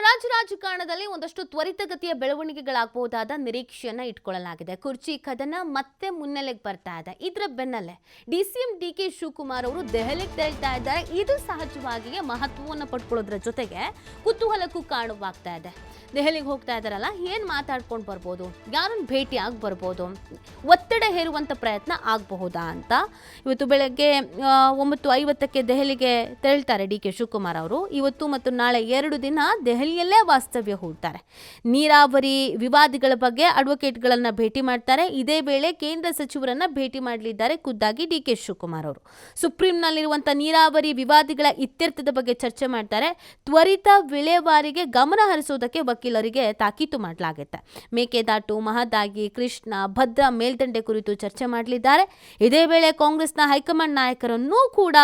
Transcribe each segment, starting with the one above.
ರಾಜ್ಯ ರಾಜಕಾರಣದಲ್ಲಿ ಒಂದಷ್ಟು ತ್ವರಿತಗತಿಯ ಬೆಳವಣಿಗೆಗಳಾಗಬಹುದಾದ ನಿರೀಕ್ಷೆಯನ್ನ ಇಟ್ಕೊಳ್ಳಲಾಗಿದೆ. ಕುರ್ಚಿ ಕದನ ಮತ್ತೆ ಮುನ್ನೆಲೆಗೆ ಬರ್ತಾ ಇದೆ. ಇದರ ಬೆನ್ನಲ್ಲೇ D C M D K Shivakumar ಅವರು ದೆಹಲಿಗೆ ತೆರಳ್ತಾ ಇದ್ದಾರೆ. ಇದು ಸಹಜವಾಗಿಯೇ ಮಹತ್ವವನ್ನು ಪಡ್ಕೊಳ್ಳೋದ್ರ ಜೊತೆಗೆ ಕುತೂಹಲಕ್ಕೂ ಕಾರಣವಾಗ್ತಾ ಇದೆ. ದೆಹಲಿಗೆ ಹೋಗ್ತಾ ಇದ್ದಾರಲ್ಲ, ಏನ್ ಮಾತಾಡ್ಕೊಂಡು ಬರ್ಬೋದು? ಯಾರನ್ನ ಭೇಟಿ ಆಗಿ ಬರ್ಬೋದು? ಒತ್ತಡ ಹೇರುವಂತ ಪ್ರಯತ್ನ ಆಗಬಹುದಾ ಅಂತ ಇವತ್ತು ಬೆಳಗ್ಗೆ ಒಂಬತ್ತು ಐವತ್ತಕ್ಕೆ ದೆಹಲಿಗೆ ತೆರಳ್ತಾರೆ ಡಿ ಕೆ ಶಿವಕುಮಾರ್ ಅವರು. ಇವತ್ತು ಮತ್ತು ನಾಳೆ ಎರಡು ದಿನ ದೆಹಲಿಯಲ್ಲೇ ವಾಸ್ತವ್ಯ ಹೂಡ್ತಾರೆ. ನೀರಾವರಿ ವಿವಾದಿಗಳ ಬಗ್ಗೆ ಅಡ್ವೊಕೇಟ್ಗಳನ್ನ ಭೇಟಿ ಮಾಡ್ತಾರೆ. ಇದೇ ವೇಳೆ ಕೇಂದ್ರ ಸಚಿವರನ್ನ ಭೇಟಿ ಮಾಡಲಿದ್ದಾರೆ ಖುದ್ದಾಗಿ ಡಿ ಕೆ ಶಿವಕುಮಾರ್ ಅವರು. ಸುಪ್ರೀಂನಲ್ಲಿರುವಂಥ ನೀರಾವರಿ ವಿವಾದಿಗಳ ಇತ್ಯರ್ಥದ ಬಗ್ಗೆ ಚರ್ಚೆ ಮಾಡ್ತಾರೆ. ತ್ವರಿತ ವಿಲೇವಾರಿಗೆ ಗಮನ ಹರಿಸುವುದಕ್ಕೆ ವಕೀಲರಿಗೆ ತಾಕೀತು ಮಾಡಲಾಗುತ್ತೆ. ಮೇಕೆದಾಟು, ಮಹದಾಗಿ, ಕೃಷ್ಣ, ಭದ್ರಾ ಮೇಲ್ದಂಡೆ ಕುರಿತು ಚರ್ಚೆ ಮಾಡಲಿದ್ದಾರೆ. ಇದೇ ವೇಳೆ ಕಾಂಗ್ರೆಸ್ನ ಹೈಕಮಾಂಡ್ ನಾಯಕರನ್ನೂ ಕೂಡ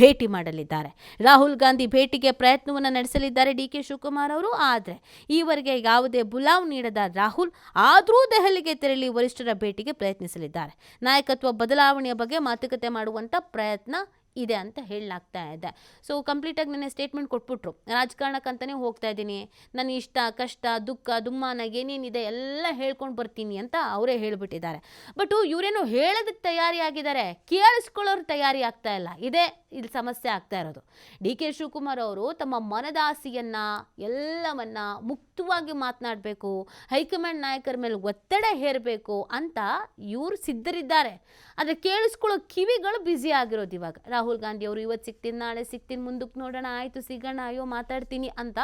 ಭೇಟಿ ಮಾಡಲಿದ್ದಾರೆ. ರಾಹುಲ್ ಗಾಂಧಿ ಭೇಟಿಗೆ ಪ್ರಯತ್ನವನ್ನು ನಡೆಸಲಿದ್ದಾರೆ ಡಿ ಕೆ ಶಿವಕುಮಾರ್ ಅವರು ಆದರೆ ಈವರೆಗೆ ಯಾವುದೇ ಬುಲಾವ್ ನೀಡದ ರಾಹುಲ್ ಆದರೂ ದೆಹಲಿಗೆ ತೆರಳಿ ವರಿಷ್ಠರ ಭೇಟಿಗೆ ಪ್ರಯತ್ನಿಸಲಿದ್ದಾರೆ. ನಾಯಕತ್ವ ಬದಲಾವಣೆಯ ಬಗ್ಗೆ ಮಾತುಕತೆ ಮಾಡುವಂಥ ಪ್ರಯತ್ನ ಇದೆ ಅಂತ ಹೇಳಲಾಗ್ತಾ ಇದೆ. ಸೊ ಕಂಪ್ಲೀಟಾಗಿ ನಿನ್ನೆ ಸ್ಟೇಟ್ಮೆಂಟ್ ಕೊಟ್ಬಿಟ್ರು. ರಾಜಕಾರಣಕ್ಕಂತಲೇ ಹೋಗ್ತಾ ಇದ್ದೀನಿ. ನನ್ನ ಇಷ್ಟ, ಕಷ್ಟ, ದುಃಖ, ದುಮ್ಮಾನ ಏನೇನಿದೆ ಎಲ್ಲ ಹೇಳ್ಕೊಂಡು ಬರ್ತೀನಿ ಅಂತ ಅವರೇ ಹೇಳಿಬಿಟ್ಟಿದ್ದಾರೆ. ಬಟ್ ಇವರೇನು ಹೇಳೋದಕ್ಕೆ ತಯಾರಿ ಆಗಿದ್ದಾರೆ. ಕೇಳಿಸ್ಕೊಳ್ಳೋರು ತಯಾರಿ ಆಗ್ತಾ ಇಲ್ಲ. ಇದೇ ಇಲ್ಲಿ ಸಮಸ್ಯೆ ಆಗ್ತಾ ಇರೋದು. ಡಿ ಕೆ ಶಿವಕುಮಾರ್ ಅವರು ತಮ್ಮ ಮನದಾಸಿಯನ್ನು ಎಲ್ಲವನ್ನ ಮುಕ್ತವಾಗಿ ಮಾತನಾಡಬೇಕು, ಹೈಕಮಾಂಡ್ ನಾಯಕರ ಮೇಲೆ ಒತ್ತಡ ಹೇರಬೇಕು ಅಂತ ಇವರು ಸಿದ್ಧರಿದ್ದಾರೆ. ಆದರೆ ಕೇಳಿಸ್ಕೊಳ್ಳೋ ಕಿವಿಗಳು ಬ್ಯುಸಿ ಆಗಿರೋದು ಇವಾಗ. ರಾಹುಲ್ ಗಾಂಧಿ ಅವರು ಇವತ್ತು ಸಿಗ್ತೀನಿ ನಾಳೆ ಸಿಗ್ತೀನಿ ಮುಂದಕ್ಕೆ ನೋಡೋಣ, ಆಯಿತು ಸಿಗೋಣ, ಅಯ್ಯೋ ಮಾತಾಡ್ತೀನಿ ಅಂತ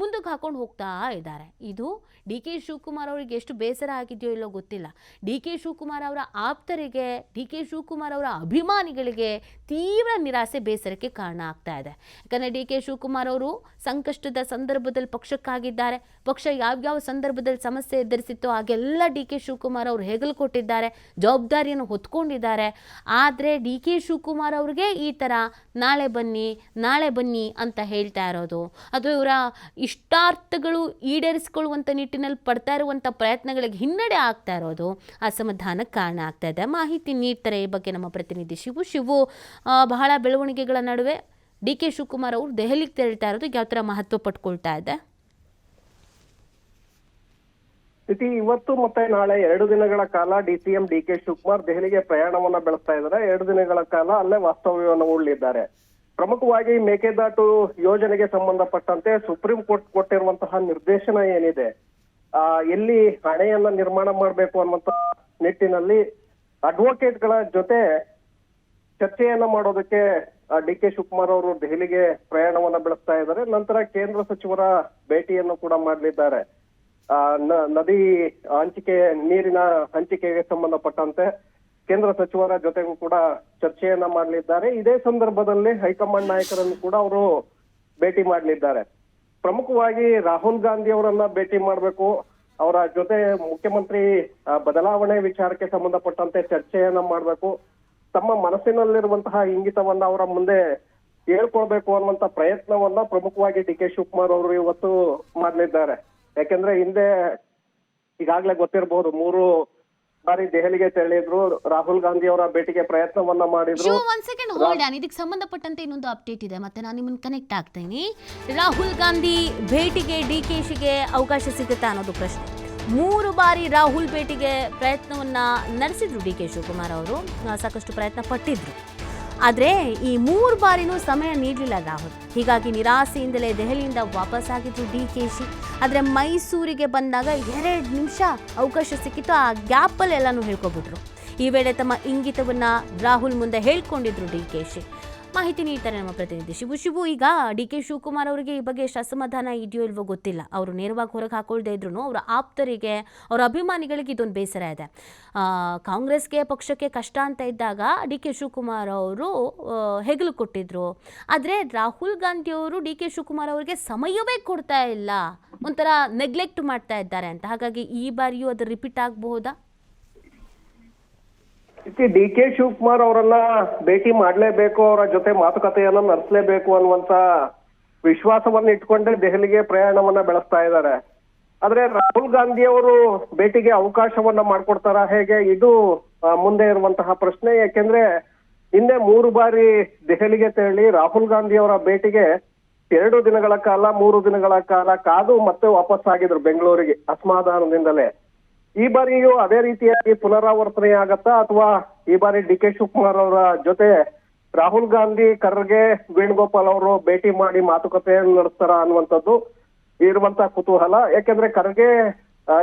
ಮುಂದಕ್ಕೆ ಹಾಕೊಂಡು ಹೋಗ್ತಾ ಇದ್ದಾರೆ. ಇದು ಡಿ ಕೆ ಶಿವಕುಮಾರ್ ಅವರಿಗೆ ಎಷ್ಟು ಬೇಸರ ಆಗಿದೆಯೋ ಇಲ್ಲೋ ಗೊತ್ತಿಲ್ಲ. ಡಿ ಕೆ ಶಿವಕುಮಾರ್ ಅವರ ಆಪ್ತರಿಗೆ, ಡಿ ಕೆ ಶಿವಕುಮಾರ್ ಅವರ ಅಭಿಮಾನಿಗಳಿಗೆ ತೀವ್ರ ನಿರಾಸೆ ಬೇಸರಕ್ಕೆ ಕಾರಣ ಆಗ್ತಾ ಇದೆ. ಯಾಕಂದರೆ ಡಿ ಕೆ ಶಿವಕುಮಾರ್ ಅವರು ಸಂಕಷ್ಟದ ಸಂದರ್ಭದಲ್ಲಿ ಪಕ್ಷಕ್ಕಾಗಿದ್ದಾರೆ. ಪಕ್ಷ ಯಾವ್ಯಾವ ಸಂದರ್ಭದಲ್ಲಿ ಸಮಸ್ಯೆ ಎದುರಿಸಿತ್ತೋ ಹಾಗೆಲ್ಲ ಡಿ ಕೆ ಶಿವಕುಮಾರ್ ಅವರು ಹೆಗಲು ಕೊಟ್ಟಿದ್ದಾರೆ, ಜವಾಬ್ದಾರಿಯನ್ನು ಹೊತ್ಕೊಂಡಿದ್ದಾರೆ. ಆದರೆ ಡಿ ಕೆ ಶಿವಕುಮಾರ್ ಅವ್ರಿಗೆ ಥರ ನಾಳೆ ಬನ್ನಿ ನಾಳೆ ಬನ್ನಿ ಅಂತ ಹೇಳ್ತಾ ಇರೋದು. ಅದು ಇವರ ಇಷ್ಟಾರ್ಥಗಳು ಈಡೇರಿಸ್ಕೊಳ್ಳುವಂಥ ನಿಟ್ಟಿನಲ್ಲಿ ಪಡ್ತಾ ಇರುವಂಥ ಪ್ರಯತ್ನಗಳಿಗೆ ಹಿನ್ನಡೆ ಆಗ್ತಾ ಇರೋದು. ಅಸಮಾಧಾನಕ್ಕೆ ಕಾರಣ ಆಗ್ತಾ ಇದೆ. ಮಾಹಿತಿ ನೀಡ್ತಾರೆ ಈ ಬಗ್ಗೆ ನಮ್ಮ ಪ್ರತಿನಿಧಿ ಶಿವು. ಶಿವು ಬಹಳ ಬೆಳವಣಿಗೆಗಳ ನಡುವೆ ಡಿ ಕೆ ಶಿವಕುಮಾರ್ ಅವರು ದೆಹಲಿಗೆ ತೆರಳ್ತಾ ಇರೋದು. ಯಾವ ಥರ ಮಹತ್ವ ಪಟ್ಕೊಳ್ತಾ ಇದೆ? ಇತಿ ಇವತ್ತು ಮತ್ತೆ ನಾಳೆ ಎರಡು ದಿನಗಳ ಕಾಲ ಡಿಸಿಎಂ ಡಿ ಕೆ ಶಿವಕುಮಾರ್ ದೆಹಲಿಗೆ ಪ್ರಯಾಣವನ್ನ ಬೆಳೆಸ್ತಾ ಇದ್ದಾರೆ. ಎರಡು ದಿನಗಳ ಕಾಲ ಅಲ್ಲೇ ವಾಸ್ತವ್ಯವನ್ನು ಉಳ್ಳಿದ್ದಾರೆ ಪ್ರಮುಖವಾಗಿ ಮೇಕೆದಾಟು ಯೋಜನೆಗೆ ಸಂಬಂಧಪಟ್ಟಂತೆ ಸುಪ್ರೀಂ ಕೋರ್ಟ್ ಕೊಟ್ಟಿರುವಂತಹ ನಿರ್ದೇಶನ ಏನಿದೆ, ಆ, ಎಲ್ಲಿ ಹಣೆಯನ್ನ ನಿರ್ಮಾಣ ಮಾಡಬೇಕು ಅನ್ನುವಂತ ನಿಟ್ಟಿನಲ್ಲಿ ಅಡ್ವೊಕೇಟ್ಗಳ ಜೊತೆ ಚರ್ಚೆಯನ್ನ ಮಾಡೋದಕ್ಕೆ ಡಿ ಕೆ ಶಿವಕುಮಾರ್ ಅವರು ದೆಹಲಿಗೆ ಪ್ರಯಾಣವನ್ನ ಬೆಳೆಸ್ತಾ ಇದ್ದಾರೆ. ನಂತರ ಕೇಂದ್ರ ಸಚಿವರ ಭೇಟಿಯನ್ನು ಕೂಡ ಮಾಡಲಿದ್ದಾರೆ. ನದಿ ಹಂಚಿಕೆ, ನೀರಿನ ಹಂಚಿಕೆಗೆ ಸಂಬಂಧಪಟ್ಟಂತೆ ಕೇಂದ್ರ ಸಚಿವರ ಜೊತೆಗೂ ಕೂಡ ಚರ್ಚೆಯನ್ನ ಮಾಡಲಿದ್ದಾರೆ. ಇದೇ ಸಂದರ್ಭದಲ್ಲಿ ಹೈಕಮಾಂಡ್ ನಾಯಕರನ್ನು ಕೂಡ ಅವರು ಭೇಟಿ ಮಾಡಲಿದ್ದಾರೆ. ಪ್ರಮುಖವಾಗಿ ರಾಹುಲ್ ಗಾಂಧಿ ಅವರನ್ನ ಭೇಟಿ ಮಾಡಬೇಕು. ಅವರ ಜೊತೆ ಮುಖ್ಯಮಂತ್ರಿ ಬದಲಾವಣೆ ವಿಚಾರಕ್ಕೆ ಸಂಬಂಧಪಟ್ಟಂತೆ ಚರ್ಚೆಯನ್ನ ಮಾಡಬೇಕು. ತಮ್ಮ ಮನಸ್ಸಿನಲ್ಲಿರುವಂತಹ ಇಂಗಿತವನ್ನ ಅವರ ಮುಂದೆ ಹೇಳ್ಕೊಳ್ಬೇಕು ಅನ್ನುವಂತ ಪ್ರಯತ್ನವನ್ನ ಪ್ರಮುಖವಾಗಿ ಡಿ ಕೆ ಶಿವಕುಮಾರ್ ಅವರು ಇವತ್ತು ಮಾಡಲಿದ್ದಾರೆ. ಯಾಕೆಂದ್ರೆ ಹಿಂದೆ ಈಗಾಗ್ಲೇ ಗೊತ್ತಿರಬಹುದು ಮೂರು ಬಾರಿ ದೆಹಲಿಗೆ ತೆರಳಿದ್ರು ರಾಹುಲ್ ಗಾಂಧಿ ಅವರ ಭೇಟಿಗೆ ಪ್ರಯತ್ನವನ್ನ ಮಾಡಿದ್ರು. ಶಿವ ಒಂದ್ ಸೆಕೆಂಡ್ ಹೋಲ್ಡ್ ಆನ್ ಇದಕ್ಕೆ ಸಂಬಂಧಪಟ್ಟಂತೆ ಇನ್ನೊಂದು ಅಪ್ಡೇಟ್ ಇದೆ. ಮತ್ತೆ ನಾನು ನಿಮ್ಮನ್ನ ಕನೆಕ್ಟ್ ಆಗ್ತೀನಿ. ರಾಹುಲ್ ಗಾಂಧಿ ಭೇಟಿಗೆ ಡಿ ಕೆ ಶಿಗೆ ಅವಕಾಶ ಸಿಗುತ್ತಾ ಅನ್ನೋದು ಪ್ರಶ್ನೆ. ಮೂರು ಬಾರಿ ರಾಹುಲ್ ಭೇಟಿಗೆ ಪ್ರಯತ್ನವನ್ನ ನಡೆಸಿದ್ರು ಡಿ ಕೆ ಶಿವಕುಮಾರ್ ಅವರು. ಸಾಕಷ್ಟು ಪ್ರಯತ್ನ ಪಟ್ಟಿದ್ರು. ಆದರೆ ಈ ಮೂರು ಬಾರಿನೂ ಸಮಯ ನೀಡಲಿಲ್ಲ ರಾಹುಲ್. ಹೀಗಾಗಿ ನಿರಾಸೆಯಿಂದಲೇ ದೆಹಲಿಯಿಂದ ವಾಪಸ್ ಆಗಿದ್ರು ಡಿ ಕೆ ಶಿ. ಆದರೆ ಮೈಸೂರಿಗೆ ಬಂದಾಗ ಎರಡು ನಿಮಿಷ ಅವಕಾಶ ಸಿಕ್ಕಿತ್ತು ಆ ಗ್ಯಾಪಲ್ಲಿ ಎಲ್ಲನೂ ಹೇಳ್ಕೊಬಿಟ್ರು. ಈ ವೇಳೆ ತಮ್ಮ ಇಂಗಿತವನ್ನು ರಾಹುಲ್ ಮುಂದೆ ಹೇಳ್ಕೊಂಡಿದ್ರು ಡಿ ಕೆ ಶಿ. ಮಾಹಿತಿ ನೀಡ್ತಾರೆ ನಮ್ಮ ಪ್ರತಿನಿಧಿ. ಶಿವು ಶಿವು ಈಗ ಡಿ ಕೆ ಶಿವಕುಮಾರ್ ಅವರಿಗೆ ಈ ಬಗ್ಗೆ ಎಷ್ಟು ಅಸಮಾಧಾನ ಇದೆಯೋ ಇಲ್ವೋ ಗೊತ್ತಿಲ್ಲ. ಅವರು ನೇರವಾಗಿ ಹೊರಗೆ ಹಾಕೊಳ್ದೇ ಇದ್ರು ಅವರ ಆಪ್ತರಿಗೆ, ಅವರ ಅಭಿಮಾನಿಗಳಿಗೆ ಇದೊಂದು ಬೇಸರ ಇದೆ. ಕಾಂಗ್ರೆಸ್ಗೆ ಪಕ್ಷಕ್ಕೆ ಕಷ್ಟ ಅಂತ ಇದ್ದಾಗ ಡಿ ಕೆ ಶಿವಕುಮಾರ್ ಅವರು ಹೆಗಲು ಕೊಟ್ಟಿದ್ರು. ಆದರೆ ರಾಹುಲ್ ಗಾಂಧಿ ಅವರು ಡಿ ಕೆ ಶಿವಕುಮಾರ್ ಅವರಿಗೆ ಸಮಯವೇ ಕೊಡ್ತಾ ಇಲ್ಲ. ಒಂಥರ ನೆಗ್ಲೆಕ್ಟ್ ಮಾಡ್ತಾ ಇದ್ದಾರೆ ಅಂತ. ಹಾಗಾಗಿ ಈ ಬಾರಿಯೂ ಅದು ರಿಪೀಟ್ ಆಗಬಹುದಾ? ಡಿ, ಕೆ, ಶಿವಕುಮಾರ್ ಅವರನ್ನ ಭೇಟಿ ಮಾಡಲೇಬೇಕು, ಅವರ ಜೊತೆ ಮಾತುಕತೆಯನ್ನ ನಡೆಸಲೇಬೇಕು ಅನ್ನುವಂತ ವಿಶ್ವಾಸವನ್ನ ಇಟ್ಕೊಂಡೇ ದೆಹಲಿಗೆ ಪ್ರಯಾಣವನ್ನ ಬೆಳೆಸ್ತಾ ಇದ್ದಾರೆ. ಆದ್ರೆ ರಾಹುಲ್ ಗಾಂಧಿ ಅವರು ಭೇಟಿಗೆ ಅವಕಾಶವನ್ನ ಮಾಡ್ಕೊಡ್ತಾರ ಹೇಗೆ? ಇದು ಮುಂದೆ ಇರುವಂತಹ ಪ್ರಶ್ನೆ. ಯಾಕೆಂದ್ರೆ ಹಿಂದೆ ಮೂರು ಬಾರಿ ದೆಹಲಿಗೆ ತೆರಳಿ ರಾಹುಲ್ ಗಾಂಧಿ ಅವರ ಭೇಟಿಗೆ ಎರಡು ದಿನಗಳ ಕಾಲ, ಮೂರು ದಿನಗಳ ಕಾಲ ಕಾದು ಮತ್ತೆ ವಾಪಸ್ ಆಗಿದ್ರು ಬೆಂಗಳೂರಿಗೆ ಅಸಮಾಧಾನದಿಂದಲೇ. ಈ ಬಾರಿಯೂ ಅದೇ ರೀತಿಯಾಗಿ ಪುನರಾವರ್ತನೆ ಆಗತ್ತಾ? ಅಥವಾ ಈ ಬಾರಿ ಡಿ ಕೆ ಶಿವಕುಮಾರ್ ಅವರ ಜೊತೆ ರಾಹುಲ್ ಗಾಂಧಿ, ಖರ್ಗೆ, ವೇಣುಗೋಪಾಲ್ ಅವರು ಭೇಟಿ ಮಾಡಿ ಮಾತುಕತೆಯನ್ನು ನಡೆಸ್ತಾರ ಅನ್ನುವಂಥದ್ದು ಇರುವಂತ ಕುತೂಹಲ. ಯಾಕೆಂದ್ರೆ ಖರ್ಗೆ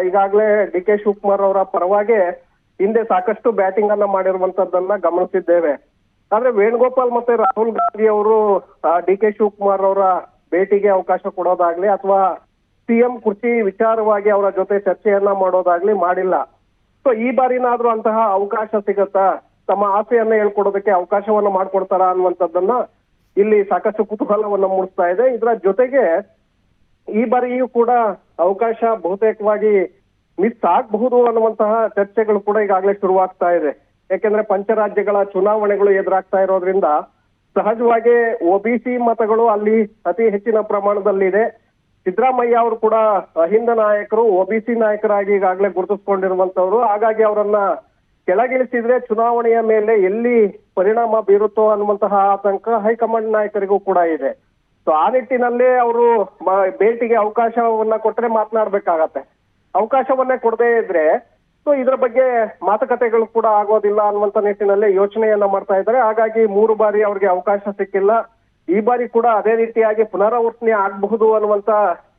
ಈಗಾಗ್ಲೇ ಡಿ ಕೆ ಶಿವಕುಮಾರ್ ಅವರ ಪರವಾಗಿ ಹಿಂದೆ ಸಾಕಷ್ಟು ಬ್ಯಾಟಿಂಗ್ ಅನ್ನ ಮಾಡಿರುವಂತದ್ದನ್ನ ಗಮನಿಸಿದ್ದೇವೆ. ಆದ್ರೆ ವೇಣುಗೋಪಾಲ್ ಮತ್ತೆ ರಾಹುಲ್ ಗಾಂಧಿ ಅವರು ಡಿ ಕೆ ಶಿವಕುಮಾರ್ ಅವರ ಭೇಟಿಗೆ ಅವಕಾಶ ಕೊಡೋದಾಗ್ಲಿ ಅಥವಾ ಸಿಎಂ ಕೃಷಿ ವಿಚಾರವಾಗಿ ಅವರ ಜೊತೆ ಚರ್ಚೆಯನ್ನ ಮಾಡೋದಾಗ್ಲಿ ಮಾಡಿಲ್ಲ. ಸೊ ಈ ಬಾರಿನಾದ್ರೂ ಅಂತಹ ಅವಕಾಶ ಸಿಗತ್ತಾ? ತಮ್ಮ ಆಸೆಯನ್ನ ಹೇಳ್ಕೊಡೋದಕ್ಕೆ ಅವಕಾಶವನ್ನ ಮಾಡ್ಕೊಡ್ತಾರ ಅನ್ನುವಂಥದ್ದನ್ನ ಇಲ್ಲಿ ಸಾಕಷ್ಟು ಕುತೂಹಲವನ್ನ ಮೂಡಿಸ್ತಾ ಇದೆ. ಇದರ ಜೊತೆಗೆ ಈ ಬಾರಿಯೂ ಕೂಡ ಅವಕಾಶ ಬಹುತೇಕವಾಗಿ ಮಿಸ್ ಆಗಬಹುದು ಅನ್ನುವಂತಹ ಚರ್ಚೆಗಳು ಕೂಡ ಈಗಾಗಲೇ ಶುರುವಾಗ್ತಾ ಇದೆ. ಯಾಕೆಂದ್ರೆ ಪಂಚರಾಜ್ಯಗಳ ಚುನಾವಣೆಗಳು ಎದುರಾಗ್ತಾ ಇರೋದ್ರಿಂದ ಸಹಜವಾಗಿ ಒಬಿಸಿ ಮತಗಳು ಅಲ್ಲಿ ಅತಿ ಹೆಚ್ಚಿನ ಪ್ರಮಾಣದಲ್ಲಿದೆ. ಸಿದ್ದರಾಮಯ್ಯ ಅವರು ಕೂಡ ಅಹಿಂದ ನಾಯಕರು ಒಬಿಸಿ ನಾಯಕರಾಗಿ ಈಗಾಗಲೇ ಗುರುತಿಸ್ಕೊಂಡಿರುವಂತವ್ರು ಹಾಗಾಗಿ ಅವರನ್ನ ಕೆಳಗಿಳಿಸಿದ್ರೆ ಚುನಾವಣೆಯ ಮೇಲೆ ಎಲ್ಲಿ ಪರಿಣಾಮ ಬೀರುತ್ತೋ ಅನ್ನುವಂತಹ ಆತಂಕ ಹೈಕಮಾಂಡ್ ನಾಯಕರಿಗೂ ಕೂಡ ಇದೆ. ಸೊ ಆ ನಿಟ್ಟಿನಲ್ಲಿ ಅವರು ಭೇಟಿಗೆ ಅವಕಾಶವನ್ನ ಕೊಟ್ರೆ ಮಾತನಾಡ್ಬೇಕಾಗತ್ತೆ. ಅವಕಾಶವನ್ನೇ ಕೊಡದೇ ಇದ್ರೆ ಸೊ ಇದ್ರ ಬಗ್ಗೆ ಮಾತುಕತೆಗಳು ಕೂಡ ಆಗೋದಿಲ್ಲ ಅನ್ನುವಂತ ನಿಟ್ಟಿನಲ್ಲಿ ಯೋಚನೆಯನ್ನ ಮಾಡ್ತಾ ಇದ್ದಾರೆ. ಹಾಗಾಗಿ ಮೂರು ಬಾರಿ ಅವ್ರಿಗೆ ಅವಕಾಶ ಸಿಕ್ಕಿಲ್ಲ. ಈ ಬಾರಿ ಕೂಡ ಅದೇ ರೀತಿಯಾಗಿ ಪುನರಾವರ್ತನೆ ಆಗಬಹುದು ಅನ್ನುವಂತ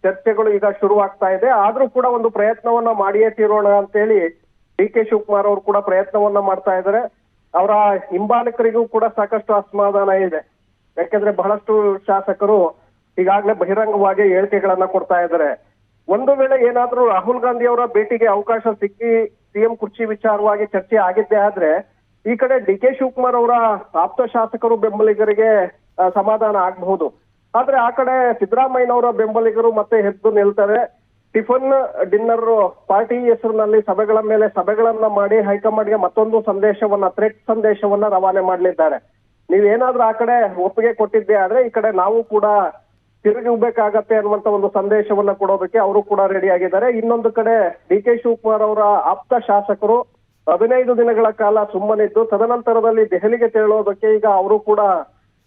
ಚರ್ಚೆಗಳು ಈಗ ಶುರುವಾಗ್ತಾ ಇದೆ. ಆದ್ರೂ ಕೂಡ ಒಂದು ಪ್ರಯತ್ನವನ್ನ ಮಾಡಿಯೇ ತೀರೋಣ ಅಂತೇಳಿ ಡಿ ಕೆ ಶಿವಕುಮಾರ್ ಅವರು ಕೂಡ ಪ್ರಯತ್ನವನ್ನ ಮಾಡ್ತಾ ಇದ್ದಾರೆ. ಅವರ ಹಿಂಬಾಲಕರಿಗೂ ಕೂಡ ಸಾಕಷ್ಟು ಅಸಮಾಧಾನ ಇದೆ. ಯಾಕೆಂದ್ರೆ ಬಹಳಷ್ಟು ಶಾಸಕರು ಈಗಾಗಲೇ ಬಹಿರಂಗವಾಗಿ ಹೇಳಿಕೆಗಳನ್ನ ಕೊಡ್ತಾ ಇದ್ದಾರೆ. ಒಂದು ವೇಳೆ ಏನಾದ್ರೂ ರಾಹುಲ್ ಗಾಂಧಿ ಅವರ ಭೇಟಿಗೆ ಅವಕಾಶ ಸಿಕ್ಕಿ ಸಿಎಂ ಕುರ್ಚಿ ವಿಚಾರವಾಗಿ ಚರ್ಚೆ ಆಗಿದ್ದೇ ಆದ್ರೆ ಈ ಕಡೆ ಡಿ ಕೆ ಶಿವಕುಮಾರ್ ಅವರ ಆಪ್ತ ಶಾಸಕರು ಬೆಂಬಲಿಗರಿಗೆ ಸಮಾಧಾನ ಆಗಬಹುದು. ಆದ್ರೆ ಆ ಕಡೆ ಸಿದ್ದರಾಮಯ್ಯನವರ ಬೆಂಬಲಿಗರು ಮತ್ತೆ ಎದ್ದು ನಿಲ್ತಾರೆ. ಟಿಫನ್, ಡಿನ್ನರ್, ಪಾರ್ಟಿ ಹೆಸರಿನಲ್ಲಿ ಸಭೆಗಳ ಮೇಲೆ ಸಭೆಗಳನ್ನ ಮಾಡಿ ಹೈಕಮಾಂಡ್ಗೆ ಮತ್ತೊಂದು ಸಂದೇಶವನ್ನ ಥ್ರೆಟ್ ಸಂದೇಶವನ್ನ ರವಾನೆ ಮಾಡಲಿದ್ದಾರೆ. ನೀವೇನಾದ್ರೂ ಆ ಕಡೆ ಒಪ್ಪಿಗೆ ಕೊಟ್ಟಿದ್ದೆ ಆದ್ರೆ ಈ ಕಡೆ ನಾವು ಕೂಡ ತಿರುಗಿ ಹೋಗ್ಬೇಕಾಗತ್ತೆ ಅನ್ನುವಂತ ಒಂದು ಸಂದೇಶವನ್ನ ಕೊಡೋದಕ್ಕೆ ಅವರು ಕೂಡ ರೆಡಿ ಆಗಿದ್ದಾರೆ. ಇನ್ನೊಂದು ಕಡೆ ಡಿ ಕೆ ಶಿವಕುಮಾರ್ ಅವರ ಆಪ್ತ ಶಾಸಕರು ಹದಿನೈದು ದಿನಗಳ ಕಾಲ ಸುಮ್ಮನಿದ್ದು, ತದನಂತರದಲ್ಲಿ ದೆಹಲಿಗೆ ತೆರಳೋದಕ್ಕೆ ಈಗ ಅವರು ಕೂಡ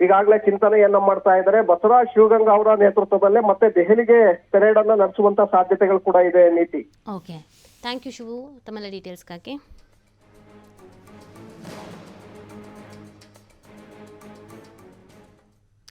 ಈಗಾಗಲೇ ಚಿಂತನೆಯನ್ನ ಮಾಡ್ತಾ ಇದ್ದಾರೆ. ಬಸವರಾಜ್ ಶಿವಗಂಗಾ ಅವರ ನೇತೃತ್ವದಲ್ಲೇ ಮತ್ತೆ ದೆಹಲಿಗೆ ಪೆರೇಡ್ ಅನ್ನ ನಡೆಸುವಂತ ಸಾಧ್ಯತೆಗಳು ಕೂಡ ಇದೆ ನೀತಿ. ಓಕೆ ಥ್ಯಾಂಕ್ ಯು ಶಿವು ತಮ್ಮೆಲ್ಲ ಡೀಟೇಲ್ಸ್ಗಾಗಿ